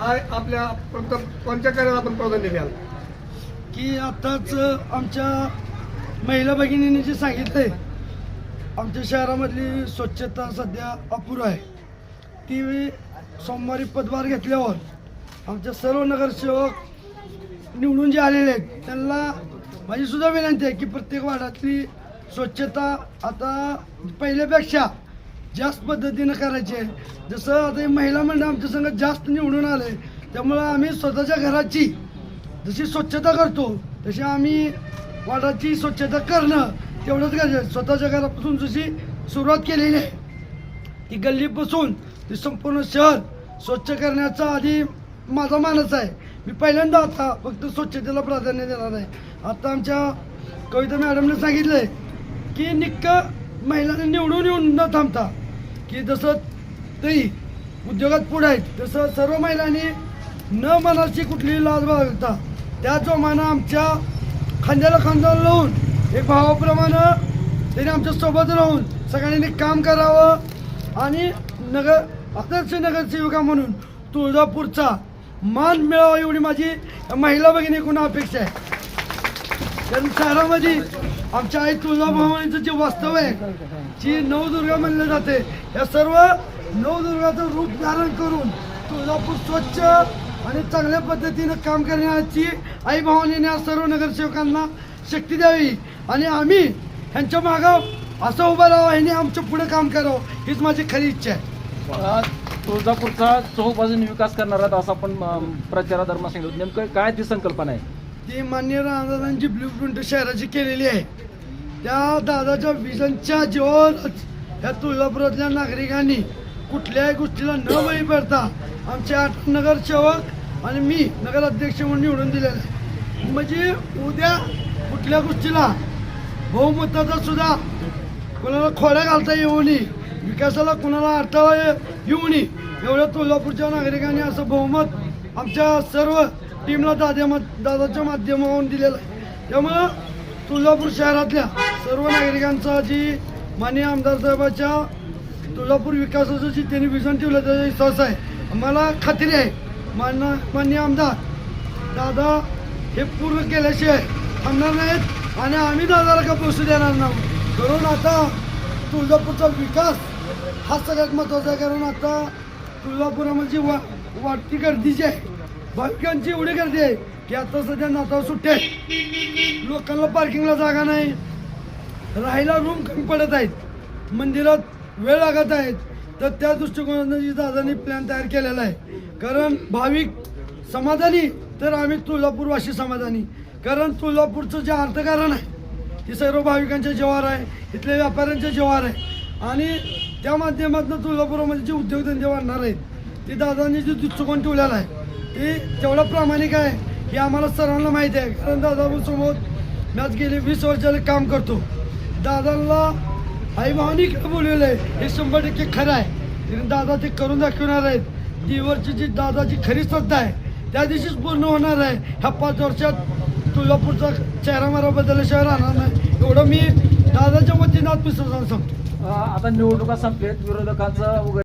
काय आपल्या कोणत्या कोणत्या कार्याला आपण प्राधान्य द्याल? की आताच आमच्या महिला भगिनीने जे सांगितलंय आमच्या शहरामधली स्वच्छता सध्या अपुर आहे. ती सोमवारी पदभार घेतल्यावर आमच्या सर्व नगरसेवक निवडून जे आलेले आहेत त्यांना माझी सुद्धा विनंती आहे की प्रत्येक वार्डातली स्वच्छता आता पहिल्यापेक्षा जास्त पद्धतीनं करायची. आहे जसं आता महिला मंडळ आमच्या संघात जास्त निवडून आले त्यामुळं आम्ही स्वतःच्या घराची जशी स्वच्छता करतो तशी आम्ही वाटाची स्वच्छता करणं तेवढंच गरजेचं स्वतःच्या घरापासून जशी सुरुवात केलेली आहे ती गल्लीपासून ते संपूर्ण शहर स्वच्छ करण्याचा आधी माझा मानस आहे. मी पहिल्यांदा आता फक्त स्वच्छतेला प्राधान्य देणार आहे. आता आमच्या कविता मॅडमने आहे की निक्क महिलांना निवडून येऊन न थांबता की जसं तेही उद्योगात पुढे आहेत तसं सर्व महिलांनी न मनाची कुठलीही लाज बाळगता त्या जोमानं आमच्या खांद्याला खांदा लावून एक भावाप्रमाणे त्यांनी आमच्यासोबत राहून सगळ्यांनी काम करावं आणि नगर आदर्श नगरसेविका म्हणून तुळजापूरचा मान मिळावा एवढी माझी महिला भगिनी भगिनीकडून अपेक्षा आहे. कारण शहरामध्ये आमच्या आई तुळजाभवानीचं जे वास्तव आहे जी नवदुर्गा म्हणलं जाते या सर्व नवदुर्गाचं रूप धारण करून तुळजापूर स्वच्छ आणि चांगल्या पद्धतीनं काम करण्याची आई भवानीने आज सर्व नगरसेवकांना शक्ती द्यावी आणि आम्ही ह्यांच्या मागं असं उभं राहावं ह्याने आमचं पुढे काम करावं हीच माझी खरी इच्छा आहे. तुळजापूरचा चौबाजून विकास करणार आहात असं आपण प्रचारा प्रचारादरम्यान सांगितलं नेमकं काय ती संकल्पना आहे? ती मान्य रामदादांची ब्ल्यू प्रिंट शहराची केलेली आहे. त्या दादाच्या विजनच्या जीवावरच ह्या तुळजापुरातल्या नागरिकांनी कुठल्याही गोष्टीला न बळी पडता आमचे आठ नगरसेवक आणि मी नगराध्यक्ष म्हणून निवडून दिलेलं आहे. म्हणजे उद्या कुठल्या गोष्टीला बहुमताचा सुद्धा कोणाला खोड्या घालता येऊ नये विकासाला कोणाला अडथळा येऊ नये एवढ्या तुळजापूरच्या नागरिकांनी असं बहुमत आमच्या सर्व टीमला दादा दादाच्या माध्यमावरून दिलेलं आहे. त्यामुळं तुळजापूर शहरातल्या सर्व नागरिकांचा जी माननीय आमदार साहेबाच्या तुळजापूर विकासाचं जी त्यांनी विजन ठेवलं त्याचा विश्वास आहे. मला खात्री आहे. मान्य माननीय आमदार दादा हे पूर्ण केल्याशिवाय थांबणार नाहीत आणि आम्ही दादाला का पोसू देणार नाही? करून आता तुळजापूरचा विकास हा सगळ्यात महत्त्वाचा आहे. कारण आता तुळजापुरामध्ये वा वाढती गर्दी जी आहे भाविकांची एवढी गर्दी आहे की आता सध्या नाताळ सुट्टे आहेत लोकांना पार्किंगला जागा नाही. राहायला रूम कमी पडत आहेत. मंदिरात वेळ लागत आहेत तर त्या दृष्टिकोनातून जी दादांनी प्लॅन तयार केलेला आहे. कारण भाविक समाधानी तर आम्ही तुळजापूरवासी समाधानी. कारण तुळजापूरचं जे अर्थकारण आहे ते सर्व भाविकांच्या जेवार आहे इथल्या व्यापाऱ्यांच्या जेवार आहे. आणि त्या माध्यमातून तुळजापुरामध्ये जे उद्योगधंदे वाढणार आहेत ते दादांनी जे दृष्टिकोन ठेवलेला आहे ही तेवढं प्रामाणिक आहे. हे आम्हाला सर्वांना माहिती आहे. कारण दादासमोर मी आज गेले वीस वर्षाला काम करतो. दादांना आई भावनिक बोललेलं आहे हे शंभर टक्के खरं आहे. कारण दादा ते करून दाखवणार आहेत. दिवसची जी दादाची खरी श्रद्धा आहे त्या दिवशीच पूर्ण होणार आहे. ह्या पाच वर्षात तुळजापूरचा चेहरा मारा बदलल्याशिवाय राहणार नाही. एवढं मी दादाच्या वतीनं आत्मविश्वासानं सांगतो. आता निवडणुका संपलेत विरोधकांचं